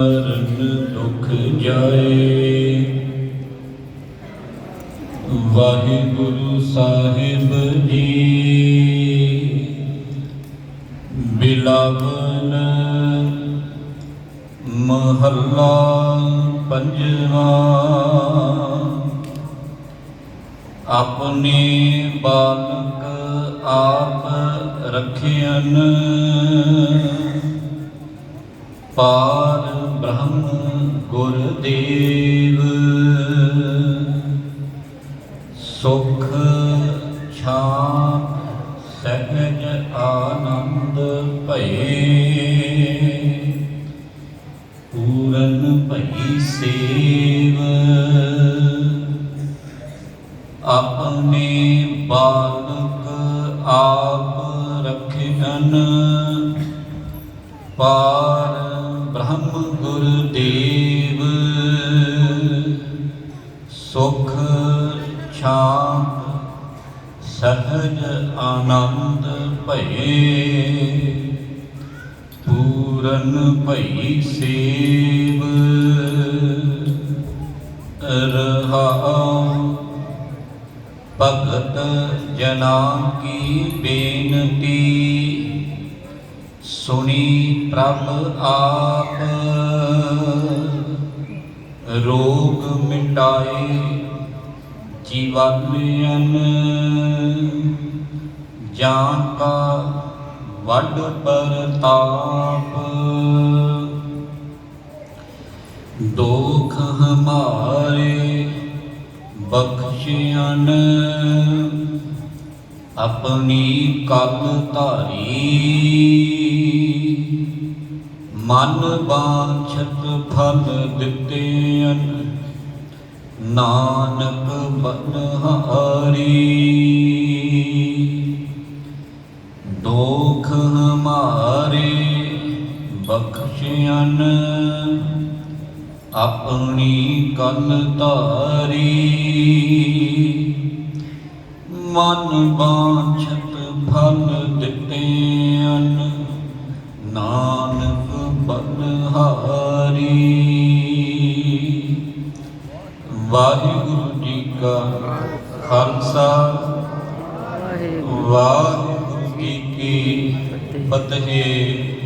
ਮਰਨ ਦੁਖ ਜਾਏ। ਵਾਹਿਗੁਰੂ ਸਾਹਿਬ ਜੀ ਬਿਲਾਵਨ ਮਹੱਲਾ ਪੰਜਵਾ। ਆਪਣੇ ਬਾਲਕ ਆਪ ਰਖਿਆਨ ਪਾਰ ਬ੍ਰਹਮ ਗੁਰਦੇਵ। ਸੁਖ ਛਾਪ ਸਹਿਜ ਆਨੰਦ ਭਏ। ਪੂਰਨ ਭਈ ਸੇਵ। ਆਪਣੇ ਬਾਲਕ ਆਪ ਰਖਿਆਨ ਪਾਰ ਬ੍ਰਹਮ ਗੁਰਦੇਵ। ਸੁਖ ਛਾਪ ਸਹਜ ਆਨੰਦ ਭਏ। ਪੂਰਨ ਭਈ ਸੇਵ। ਰਹਾਉ ਭਗਤ ਜਨਾਂ ਕੀ ਬੇਨਤੀ। ਸੁਣੀ ਪ੍ਰਭ ਆਪ। ਰੋਗ ਮਿਟਾਏ ਜੀਵਨ ਜਾਂ ਕਾ ਵੱਡ ਪਰਤਾਪ। ਦੋਖ ਹਮਾਰੇ ਬਖਸ਼ਿਆਨ ਆਪਣੀ ਕਲ ਧਾਰੀ। ਮਨ ਬਾਛਤ ਫਲ ਦਿੱਤੇ ਅਨ, ਨਾਨਕ ਬਨਹਾਰੀ ਦੋਖ ਹਮਾਰੇ ਬਖਸ਼ਿਆਨ ਆਪਣੀ ਕਲ ਧਾਰੀ। ਮਨ ਬਾਛਤ ਫਲ ਦਿੱਤੇ ਨਾਨਕ ਬਨਹਾਰੀ। ਵਾਹਿਗੁਰੂ ਜੀ ਕਾ ਖਾਲਸਾ। ਵਾਹਿਗੁਰੂ। ਜੀ ਕੀ ਫਤਿਹ।